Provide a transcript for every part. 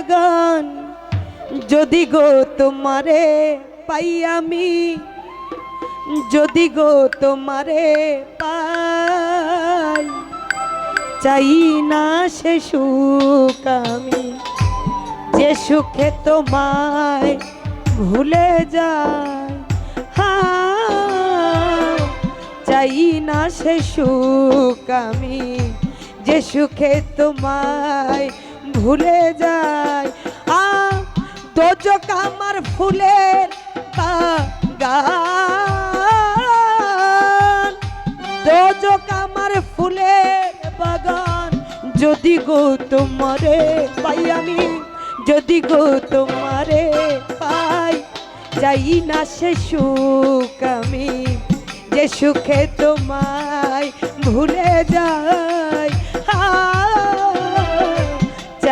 বাগান। যদি গো তোমারে পাই আমি যদি গো তোমারে পাই চাই না সে সুখ আমি যে সুখে তোমায় ভুলে যায়। হ্যাঁ, চাই না সে সুখ আমি যে সুখে তোমায় ভুলে যায়। আ, দোজক আমার ফুলের বাগান। দোজক আমার ফুলের বাগান। যদি গো তোমারে পাই আমি, যদি গো তোমারে পাই, যাই না সে সুখ আমি, যে সুখে তোমায় ভুলে যাই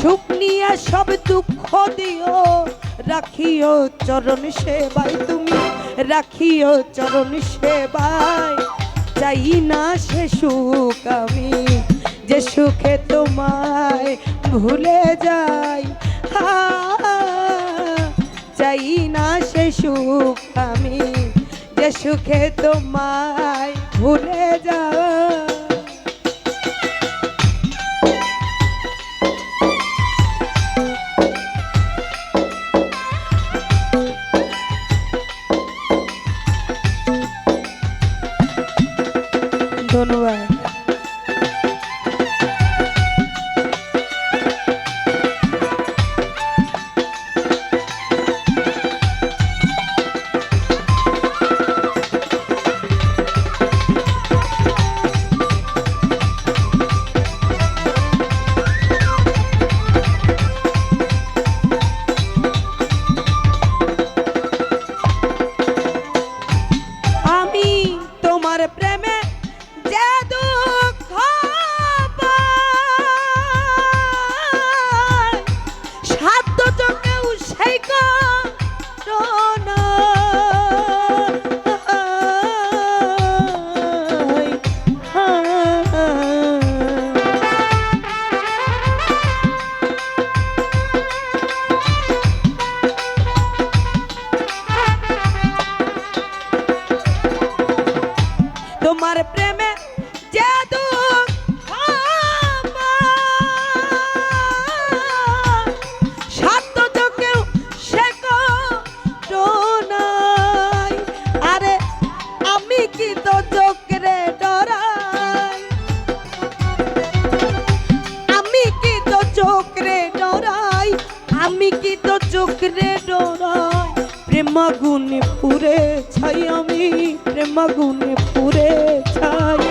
সুখ নিয়ে সব দুঃখ দিও। রাখিও চরণ সেবাই তুমি, রাখিও চরণ সেবাই চাই না সে সুখ আমি, যে সুখে তোমায় ভুলে যাই। চাই না সে সুখ আমি, যে সুখে তোমায় ভুলে যাই। ধন্যবাদ। চোখরে ডরাই পুরে ছাই আমি প্রেম গুণে পুরে ছাই।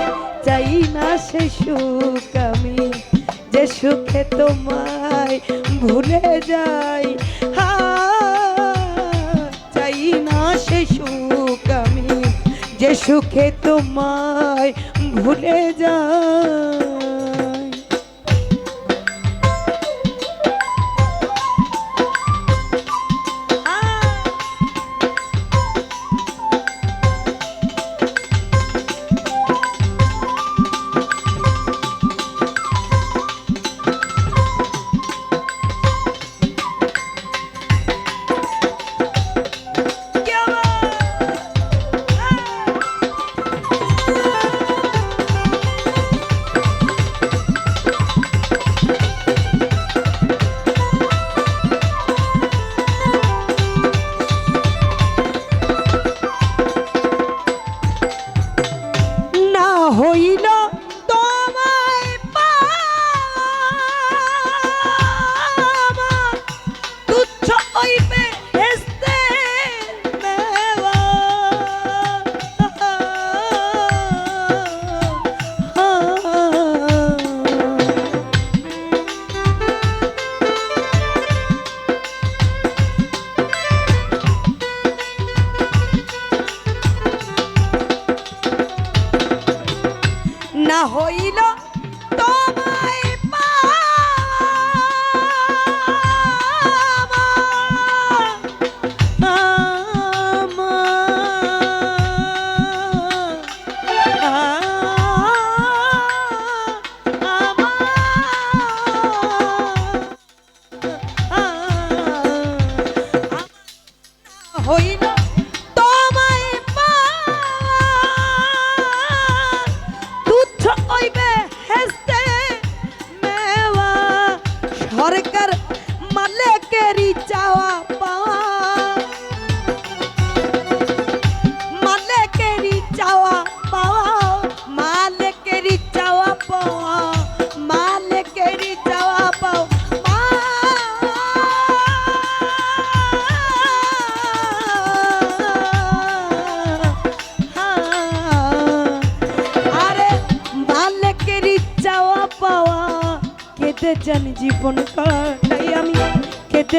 চাই না সে সুখ আমি, যে সুখে তোমায় ভুলে যাই। চাই না সে সুখ আমি, যে সুখে তোমায় ভুলে যাই।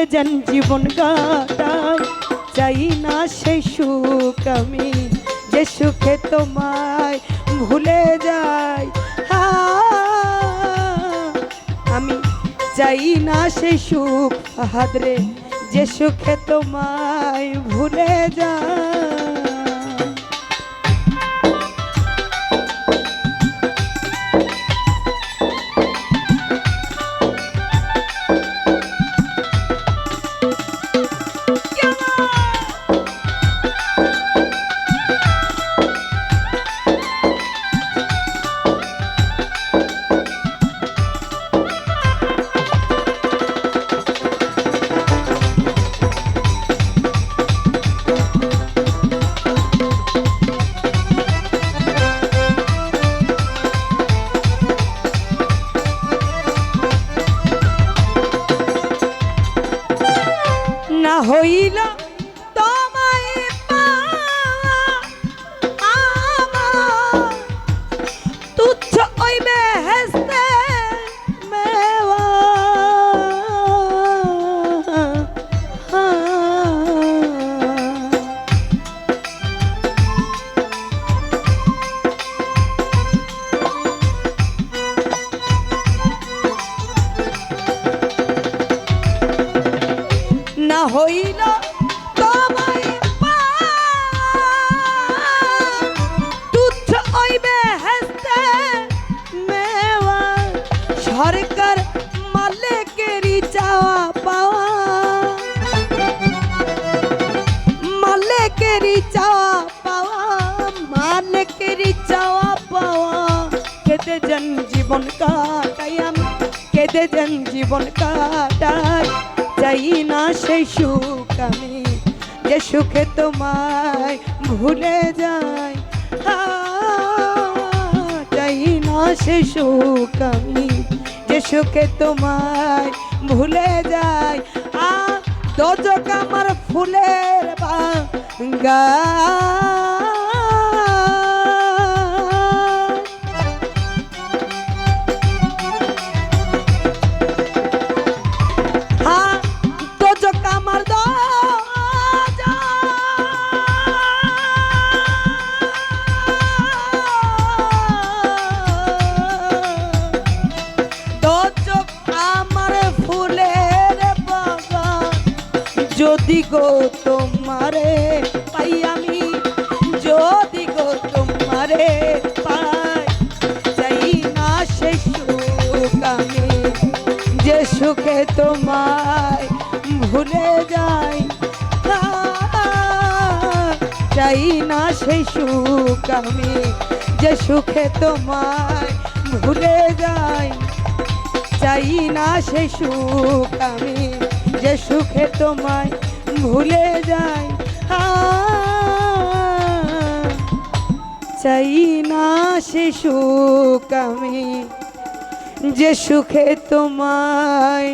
কেটে যান জীবন কাটাই চাই না সে সুখ আমি, যে সুখে তোমায় ভুলে যাই। আমি চাই না সে সুখ হাদরে যে সুখে তোমায় ভুলে যাই। না হইল তোমায় তুচ্ছ হইবে হেসতে মেওয়া সরকার মালিকেরই চাওয়া পাওয়া। মালিকেরই চাওয়া পাওয়া মালিকেরই চাওয়া পাওয়া। কেটে যান জীবন কাটাই আমি কেটে যান জীবন কাটাই। চাই না সেই সুখ আমি। যে সুখে তোমায় ভুলে যাই চাই না সেই সুখ আমি। যে সুখে তোমায় ভুলে যাই, আ, দোজক আমার ফুলের বাগান। চাই না সেই সুখ আমি, যে সুখে তোমায় ভুলে যাই। চাই না সেই সুখ আমি, যে সুখে তোমায় ভুলে যাই। চাই না সে সুখ আমি, যে সুখে তোমায়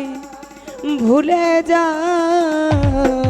ভুলে যাই।